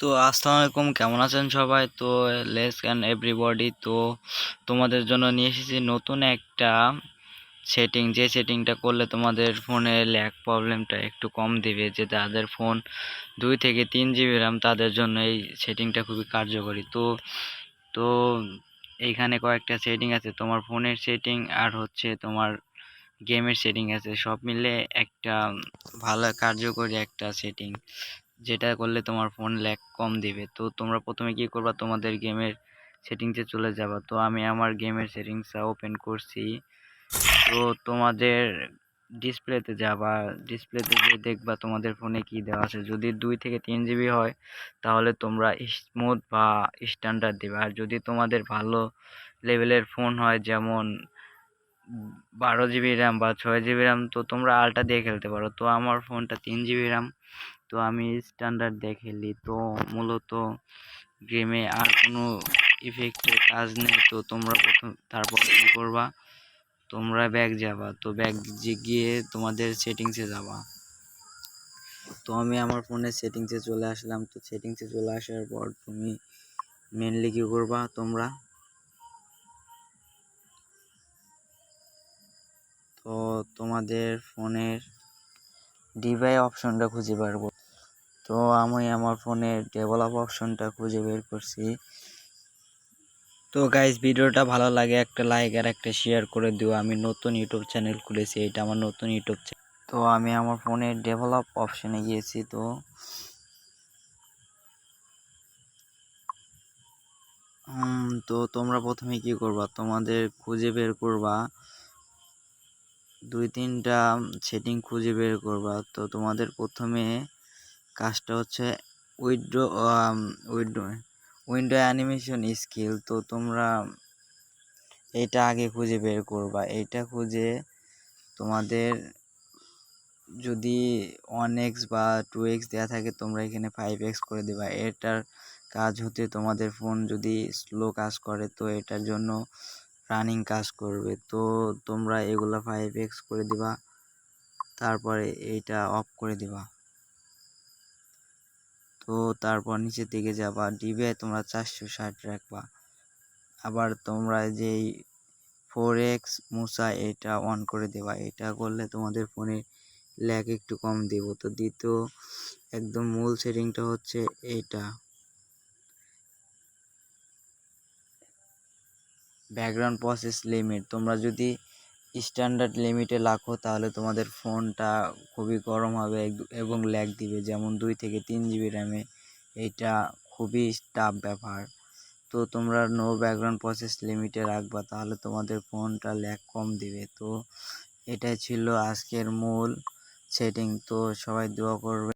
তো আসসালামু আলাইকুম, কেমন আছেন সবাই? তো লেস অ্যান্ড এভরিবডি। তো তোমাদের জন্য নিয়ে এসেছি নতুন একটা সেটিং। যে সেটিংটা করলে তোমাদের ফোনে ল্যাগ প্রবলেমটা একটু কম দেবে, যে তাদের ফোন দুই থেকে তিন জিবি র্যাম, তাদের জন্য এই সেটিংটা খুবই কার্যকরী। তো তো এইখানে কয়েকটা সেটিং আছে, তোমার ফোনের সেটিং আর হচ্ছে তোমার গেমের সেটিং আছে। সব মিলে একটা ভালো কার্যকরী একটা সেটিং। যেটা করলে তোমার ফোন ল্যাগ কম দিবে। তো তোমরা প্রথমে কি করবা? তোমাদের গেমের সেটিংসে চলে যাবা। তো আমি আমার গেমের সেটিংসটা ওপেন করছি। তো তোমাদের ডিসপ্লেতে যাবা। ডিসপ্লেতে গিয়ে দেখবা তোমাদের ফোনে কি দেওয়া আছে। যদি দুই থেকে তিন জিবি হয়, তাহলে তোমরা স্মুথ বা স্ট্যান্ডার্ড দিবে। আর যদি তোমাদের ভালো লেভেলের ফোন হয়, যেমন বারো জিবি র্যাম বা ছয় জিবি র্যাম তো তোমরা আলট্রা দিয়ে খেলতে পারো। তো আমার ফোনটা তিন জিবি র্যাম তো আমি স্ট্যান্ডার্ড দিয়ে খেলি তো মূলত গেমে আর কোনো ইফেক্টের কাজ নেই। তো তোমরা প্রথম, তারপর কী করবা? তোমরা ব্যাগ যাবা। তো ব্যাগ গিয়ে তোমাদের সেটিংসে যাবা। তো আমি আমার ফোনের সেটিংসে চলে আসলাম। তো সেটিংসে চলে আসার পর তুমি মেনলি কী করবা তোমরা? তো তোমাদের ফোনের ডিভাই অপশনটা খুঁজে পারব তো আমি আমার ফোনে ডেভেলপ অপশনটা খুঁজে বের করছি। তো গাইজ ভিডিওটা ভালো লাগে, একটা লাইক আর একটা শেয়ার করে দিও। আমি নতুন ইউটিউব চ্যানেল খুলেছি এটা আমার নতুন ইউটিউব তো আমি আমার ফোনে ডেভেলপ অপশনে গিয়েছি তো। তো তোমরা প্রথমে কি করবা? তোমাদের খুঁজে বের করবা। দুই তিনটা সেটিং খুঁজে বের করবা। তো তোমাদের প্রথমে কাজটা হচ্ছে উইড্রো উইড্রো, উইন্ডো অ্যানিমেশন স্কিল। তো তোমরা এটা আগে খুঁজে বের করবা। এটা খুঁজে তোমাদের যদি ওয়ান এক্স বা টু এক্স দেওয়া থাকে, তোমরা এখানে ফাইভ এক্স করে দেবা। এটার কাজ হতে তোমাদের ফোন যদি স্লো কাজ করে, তো এটার জন্য রানিং কাজ করবে। তো তোমরা এগুলা ফাইভ এক্স করে দিবা, তারপরে এইটা অফ করে দিবা। তো তারপর নিচের দিকে যাবা ডিবে তোমরা চারশো ষাট রাখবা। আবার তোমরা যেই ফোর এক্স মুসা এটা অন করে দেবা, এটা করলে তোমাদের ফোনে ল্যাগ একটু কম দেব। তো দ্বিতীয় একদম মূল সেটিংটা হচ্ছে এইটা ব্যাকগ্রাউন্ড প্রসেস লিমিট তোমরা যদি স্ট্যান্ডার্ড লিমিটে রাখো তাহলে তোমাদের ফোনটা খুবই গরম হবে এবং ল্যাগ দিবে। যেমন দুই থেকে তিন জিবি র্যামে এটা খুবই টাফ ব্যাপার। তো তোমরা নো ব্যাকগ্রাউন্ড প্রসেস লিমিটে রাখবা, তাহলে তোমাদের ফোনটা ল্যাগ কম দিবে। তো এটাই ছিল আজকের মূল সেটিং তো সবাই দোয়া করবে।